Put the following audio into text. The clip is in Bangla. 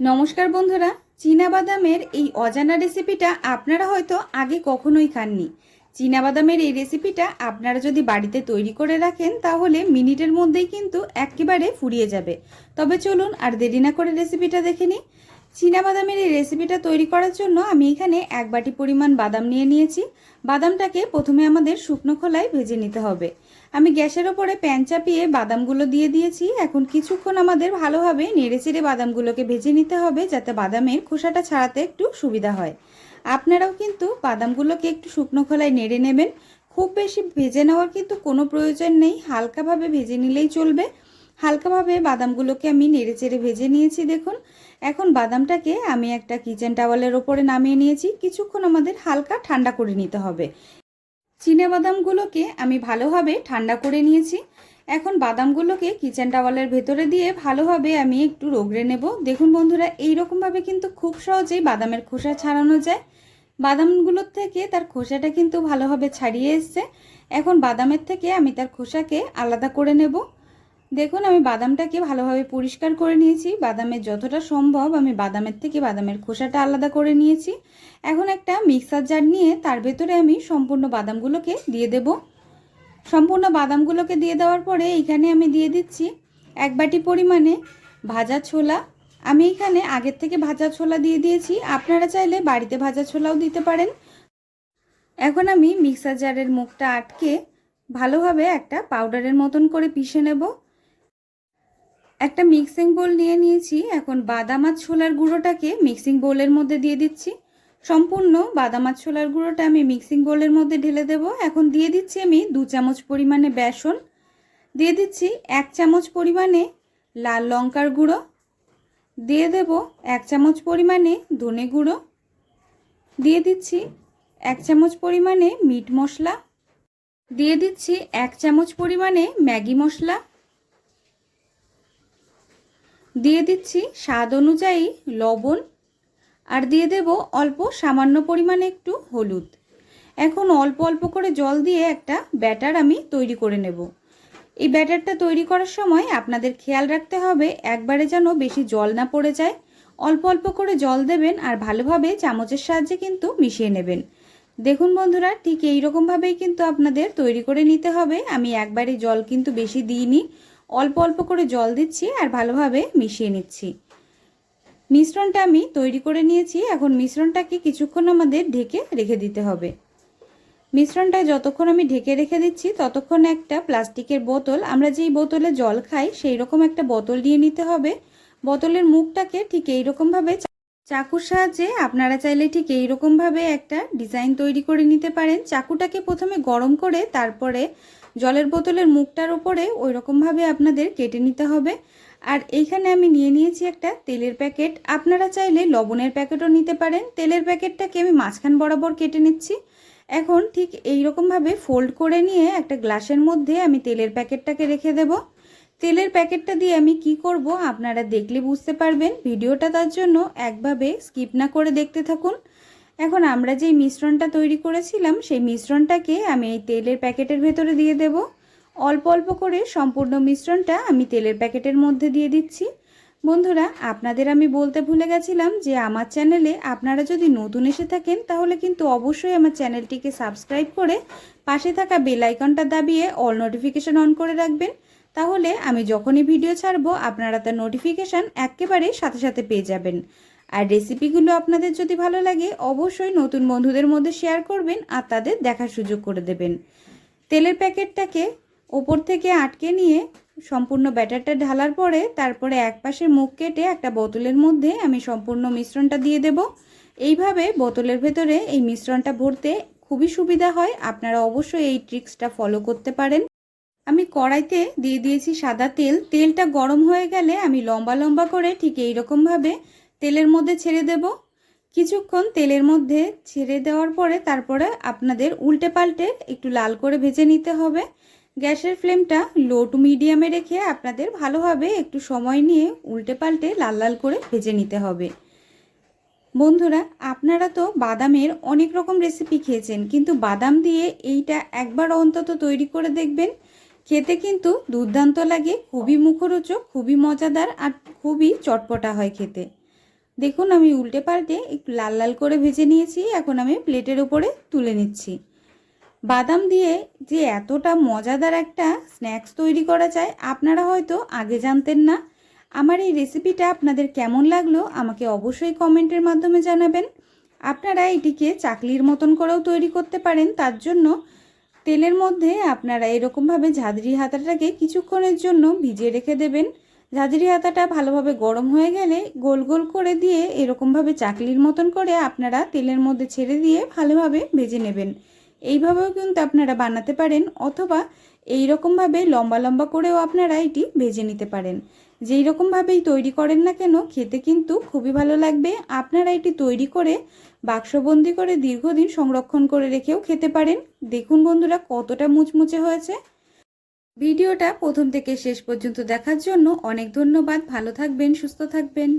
নমস্কার বন্ধুরা বাদামের এই অজানা রেসিপিটা আপনারা হয়তো আগে কখনোই খাননি। বাদামের এই রেসিপিটা আপনারা যদি বাড়িতে তৈরি করে রাখেন, তাহলে মিনিটের মধ্যেই কিন্তু একেবারে ফুরিয়ে যাবে। তবে চলুন আর দেরি না করে রেসিপিটা দেখে নিই। বাদামের এই রেসিপিটা তৈরি করার জন্য আমি এখানে এক বাটি পরিমাণ বাদাম নিয়ে নিয়েছি। বাদামটাকে প্রথমে আমাদের শুকনো খোলায় ভেজে নিতে হবে। আমি গ্যাসের ওপরে প্যান চাপিয়ে বাদামগুলো দিয়ে দিয়েছি। এখন কিছুক্ষণ আমাদের ভালোভাবে নেড়েচেড়ে বাদামগুলোকে ভেজে নিতে হবে যাতে বাদামের খোসাটা ছাড়াতে একটু সুবিধা হয়। আপনারাও কিন্তু বাদামগুলোকে একটু শুকনো খোলায় নেড়ে নেবেন। খুব বেশি ভেজে নেওয়ার কিন্তু কোনো প্রয়োজন নেই। হালকাভাবে ভেজে নিলেই চলবে। হালকাভাবে বাদামগুলোকে আমি নেড়েচেড়ে ভেজে নিয়েছি, দেখুন। এখন বাদামটাকে আমি একটা কিচেন টাওয়ালের ওপরে নামিয়ে নিয়েছি। কিছুক্ষণ আমাদের হালকা ঠান্ডা করে নিতে হবে। বাদামগুলোকে আমি ভালোভাবে ঠান্ডা করে নিয়েছি। এখন বাদামগুলোকে কিচেন টাওয়ালের ভেতরে দিয়ে ভালোভাবে আমি একটু রগড়ে নেব। দেখুন বন্ধুরা এই রকমভাবে কিন্তু খুব সহজেই বাদামের খোসা ছাড়ানো যায়। বাদামগুলোর থেকে তার খোসাটা কিন্তু ভালোভাবে ছাড়িয়ে এসছে। এখন বাদামের থেকে আমি তার খোসাকে আলাদা করে নেব। দেখুন, আমি বাদামটাকে ভালোভাবে পরিষ্কার করে নিয়েছি। বাদামের যতটা সম্ভব আমি বাদামের থেকে বাদামের খোসাটা আলাদা করে নিয়েছি। এখন একটা মিক্সার জার নিয়ে তার ভেতরে আমি সম্পূর্ণ বাদামগুলোকে দিয়ে দেব। সম্পূর্ণ বাদামগুলোকে দিয়ে দেওয়ার পরে এখানে আমি দিয়ে দিচ্ছি এক বাটি পরিমাণে ভাজা ছোলা। আমি এখানে আগের থেকে ভাজা ছোলা দিয়ে দিয়েছি। আপনারা চাইলে বাড়িতে ভাজা ছোলাও দিতে পারেন। এখন আমি মিক্সার জারের মুখটা আটকে ভালোভাবে একটা পাউডারের মতন করে পিষে নেব। একটা মিক্সিং বোল নিয়ে নিয়েছি। এখন বাদাম আর ছোলার গুঁড়োটাকে মিক্সিং বোলের মধ্যে দিয়ে দিচ্ছি। সম্পূর্ণ বাদাম আর ছোলার গুঁড়োটা আমি মিক্সিং বোলের মধ্যে ঢেলে দেব। এখন দিয়ে দিচ্ছি আমি দু চামচ পরিমাণে বেসন। দিয়ে দিচ্ছি এক চামচ পরিমাণে লাল লঙ্কার গুঁড়ো। দিয়ে দেব এক চামচ পরিমাণে ধনে গুঁড়ো। দিয়ে দিচ্ছি এক চামচ পরিমাণে মিট মশলা। দিয়ে দিচ্ছি এক চামচ পরিমাণে ম্যাগি মশলা। দিয়ে দিচ্ছি স্বাদ অনুযায়ী লবণ আর দিয়ে দেব অল্প সামান্য পরিমাণে একটু হলুদ। এখন অল্প অল্প করে জল দিয়ে একটা ব্যাটার আমি তৈরি করে নেব। এই ব্যাটারটা তৈরি করার সময় আপনাদের খেয়াল রাখতে হবে, একবারে যেন বেশি জল না পড়ে যায়। অল্প অল্প করে জল দেবেন আর ভালোভাবে চামচের সাহায্যে কিন্তু মিশিয়ে নেবেন। দেখুন বন্ধুরা, ঠিক এই রকমভাবেই কিন্তু আপনাদের তৈরি করে নিতে হবে। আমি একবারে জল কিন্তু বেশি দিইনি। অল্প অল্প করে জল দিচ্ছি আর ভালোভাবে মিশিয়ে নিচ্ছি। মিশ্রণটা আমি তৈরি করে নিয়েছি। এখন মিশ্রণটাকে কিছুক্ষণ আমাদের ঢেকে রেখে দিতে হবে। মিশ্রণটা যতক্ষণ আমি ঢেকে রেখে দিচ্ছি, ততক্ষণ একটা প্লাস্টিকের বোতল, আমরা যেই বোতলে জল খাই, সেই রকম একটা বোতল নিয়ে নিতে হবে। বোতলের মুখটাকে ঠিক এইরকমভাবে চাকুর সাহায্যে আপনারা চাইলে ঠিক এইরকমভাবে একটা ডিজাইন তৈরি করে নিতে পারেন। চাকুটাকে প্রথমে গরম করে তারপরে জলের বোতলের মুখটার উপরে ওই রকমভাবে আপনাদের কেটে নিতে হবে। আর এইখানে আমি নিয়ে নিয়েছি একটা তেলের প্যাকেট। আপনারা চাইলে লবণের প্যাকেটও নিতে পারেন। তেলের প্যাকেটটাকে আমি মাঝখান বরাবর কেটে নিচ্ছি। এখন ঠিক এই রকমভাবে ফোল্ড করে নিয়ে একটা গ্লাসের মধ্যে আমি তেলের প্যাকেটটাকে রেখে দেব। তেলের প্যাকেটটা দিয়ে আমি কি করব আপনারা দেখলে বুঝতে পারবেন। ভিডিওটা তার জন্য একভাবে স্কিপ না করে দেখতে থাকুন। এখন আমরা যেই মিশ্রণটা তৈরি করেছিলাম, সেই মিশ্রণটাকে আমি এই তেলের প্যাকেটের ভেতরে দিয়ে দেব। অল্প অল্প করে সম্পূর্ণ মিশ্রণটা আমি তেলের প্যাকেটের মধ্যে দিয়ে দিচ্ছি। বন্ধুরা, আপনাদের আমি বলতে ভুলে গেছিলাম যে আমার চ্যানেলে আপনারা যদি নতুন এসে থাকেন, তাহলে কিন্তু অবশ্যই আমার চ্যানেলটিকে সাবস্ক্রাইব করে পাশে থাকা বেল আইকনটা দাবিয়ে অল নোটিফিকেশান অন করে রাখবেন। তাহলে আমি যখনই ভিডিও ছাড়বো, আপনারা তার নোটিফিকেশান একেবারে সাথে সাথে পেয়ে যাবেন। আর রেসিপিগুলো আপনাদের যদি ভালো লাগে, অবশ্যই নতুন বন্ধুদের মধ্যে শেয়ার করবেন আর তাদের দেখার সুযোগ করে দেবেন। তেলের প্যাকেটটাকে ওপর থেকে আটকে নিয়ে সম্পূর্ণ ব্যাটারটা ঢালার পরে তারপরে এক পাশে মুখ কেটে একটা বোতলের মধ্যে আমি সম্পূর্ণ মিশ্রণটা দিয়ে দেব। এইভাবে বোতলের ভেতরে এই মিশ্রণটা ভরতে খুবই সুবিধা হয়। আপনারা অবশ্যই এই ট্রিক্সটা ফলো করতে পারেন। আমি কড়াইতে দিয়ে দিয়েছি সাদা তেল। তেলটা গরম হয়ে গেলে আমি লম্বা লম্বা করে ঠিক এইরকমভাবে তেলের মধ্যে ছেড়ে দেব। কিছুক্ষণ তেলের মধ্যে ছেড়ে দেওয়ার পরে তারপরে আপনাদের উল্টে পাল্টে একটু লাল করে ভেজে নিতে হবে। গ্যাসের ফ্লেমটা লো টু মিডিয়ামে রেখে আপনাদের ভালোভাবে একটু সময় নিয়ে উল্টে পাল্টে লাল লাল করে ভেজে নিতে হবে। বন্ধুরা, আপনারা তো বাদামের অনেক রকম রেসিপি খেয়েছেন, কিন্তু বাদাম দিয়ে এইটা একবার অন্তত তৈরি করে দেখবেন। খেতে কিন্তু দুর্দান্ত লাগে, খুবই মুখরোচক, খুবই মজাদার আর খুবই চটপটা হয় খেতে। দেখুন, আমি উল্টে পাল্টে একটু লাল লাল করে ভেজে নিয়েছি, এখন আমি প্লেটের উপরে তুলে নিচ্ছি। বাদাম দিয়ে যে এতটা মজাদার একটা স্ন্যাক্স তৈরি করা যায়, আপনারা হয়তো আগে জানতেন না। আমার এই রেসিপিটা আপনাদের কেমন লাগল, আমাকে অবশ্যই কমেন্টের মাধ্যমে জানাবেন। আপনারা এটিকে চাকলির মতন করেও তৈরি করতে পারেন, তার জন্য তেলের মধ্যে আপনারা এরকমভাবে ঝাঁঝরি হাতাটাকে কিছুক্ষণের জন্য ভিজিয়ে রেখে দেবেন। ঝাঁঝরি হাতাটা ভালোভাবে গরম হয়ে গেলে গোল গোল করে দিয়ে এরকমভাবে চাকলির মতন করে আপনারা তেলের মধ্যে ছেড়ে দিয়ে ভালোভাবে ভেজে নেবেন। এইভাবেও কিন্তু আপনারা বানাতে পারেন অথবা এই রকমভাবে লম্বা লম্বা করেও আপনারা এটি ভেজে নিতে পারেন। যেই রকমভাবেই তৈরি করেন না কেন, খেতে কিন্তু খুবই ভালো লাগবে। আপনারা এটি তৈরি করে বাক্সবন্দি করে দীর্ঘদিন সংরক্ষণ করে রেখেও খেতে পারেন। দেখুন বন্ধুরা কতটা মুচমুচে হয়েছে। ভিডিওটা প্রথম থেকে শেষ পর্যন্ত দেখার জন্য অনেক ধন্যবাদ। ভালো থাকবেন সুস্থ থাকবেন।